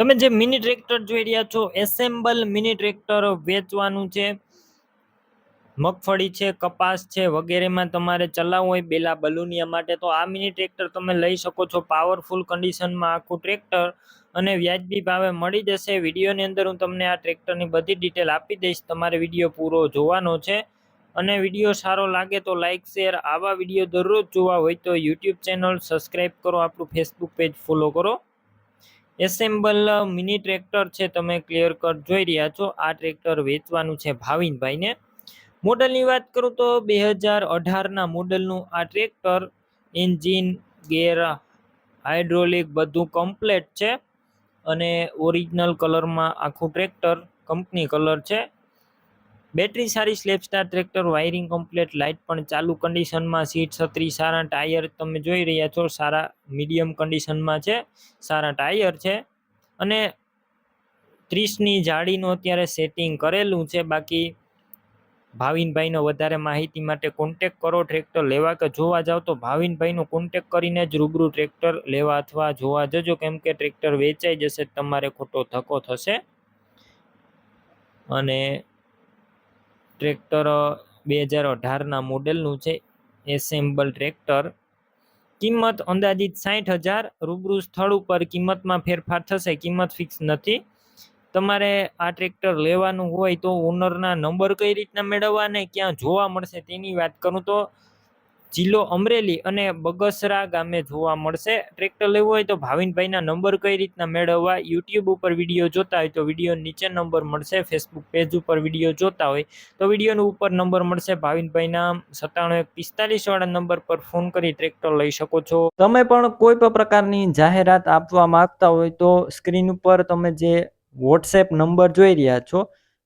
તમે જે mini tractor જોઈ રહ્યા છો એસેમ્બલ મિની ટ્રેક્ટર વેચવાનું છે. મગફળી છે, કપાસ છે, વગેરેમાં તમારે ચલાવવું હોય બેલા બલુનિયા માટે, તો આ મિની ટ્રેક્ટર તમે લઈ શકો છો. પાવરફુલ કન્ડિશનમાં આખું ટ્રેક્ટર અને વ્યાજબી ભાવે મળી જશે. વિડીયોની અંદર હું તમને આ ટ્રેક્ટરની બધી ડિટેલ આપી દઈશ. તમારે વીડિયો પૂરો જોવાનો છે. અને વીડિયો સારો લાગે તો લાઇક શેર આવા વીડિયો દરરોજ જોવા હોય તો યુટ્યુબ ચેનલ સબસ્ક્રાઈબ કરો. આપણું ફેસબુક પેજ ફોલો કરો. એસેમ્બલ મિની ટ્રેક્ટર છે, તમે ક્લિયર કટ જોઈ રહ્યા છો. આ ટ્રેક્ટર વેચવાનું છે ભાવિનભાઈને. મોડલની વાત કરું તો બે હજાર અઢારના મોડલનું આ ટ્રેક્ટર એન્જિન ગેર હાઇડ્રોલિક બધું કમ્પ્લેટ છે. અને ઓરિજિનલ કલરમાં આખું ટ્રેક્ટર કંપની કલર છે. બેટરી સારી self start tractor, wiring complete, light પણ ચાલુ કન્ડિશનમાં, સીટ છત્રી, સારા ટાયર, તમે જોઈ રહ્યા છો, સારા મીડિયમ કન્ડિશનમાં છે, સારા ટાયર છે. અને ત્રીસની જાળીનું અત્યારે સેટિંગ કરેલું છે, બાકી ભાવિનભાઈનો વધારે માહિતી માટે કોન્ટેક કરો ટ્રેક્ટર લેવા કે જોવા જાવ તો ભાવિનભાઈનો કોન્ટેક કરીને જ રૂબરૂ ટ્રેક્ટર લેવા અથવા જોવા જજો, કેમ કે ટ્રેક્ટર વેચાઈ જશે, તમારે ખોટો ધક્કો થશે. અને ટ્રેક્ટર બે હજાર અઢારના મોડેલનું છે એસેમ્બલ ટ્રેક્ટર. કિંમત અંદાજિત સાઠ હજાર, રૂબરૂ સ્થળ ઉપર કિંમતમાં ફેરફાર થશે, કિંમત ફિક્સ નથી. તમારે આ ટ્રેક્ટર લેવાનું હોય તો ઓનરના નંબર કઈ રીતના મેળવવા ને ક્યાં જોવા મળશે તેની વાત કરું તો જિલ્લો અમરેલી અને બગસરા ગામે જોવા મળશે. ટ્રેક્ટર લેવું હોય તો ભાવિનભાઈના નંબર કઈ રીતના મેળવવા યુટ્યુબ ઉપર વીડિયો જોતા હોય તો વીડિયો નીચે નંબર મળશે, ફેસબુક પેજ ઉપર વીડિયો જોતા હોય તો વિડીયોનો ઉપર નંબર મળશે. ભાવિનભાઈના સત્તાણું એક વાળા નંબર પર ફોન કરી ટ્રેક્ટર લઈ શકો છો. તમે પણ કોઈ પણ પ્રકારની જાહેરાત આપવા માંગતા હોય તો સ્ક્રીન ઉપર તમે જે વોટ્સએપ નંબર જોઈ રહ્યા છો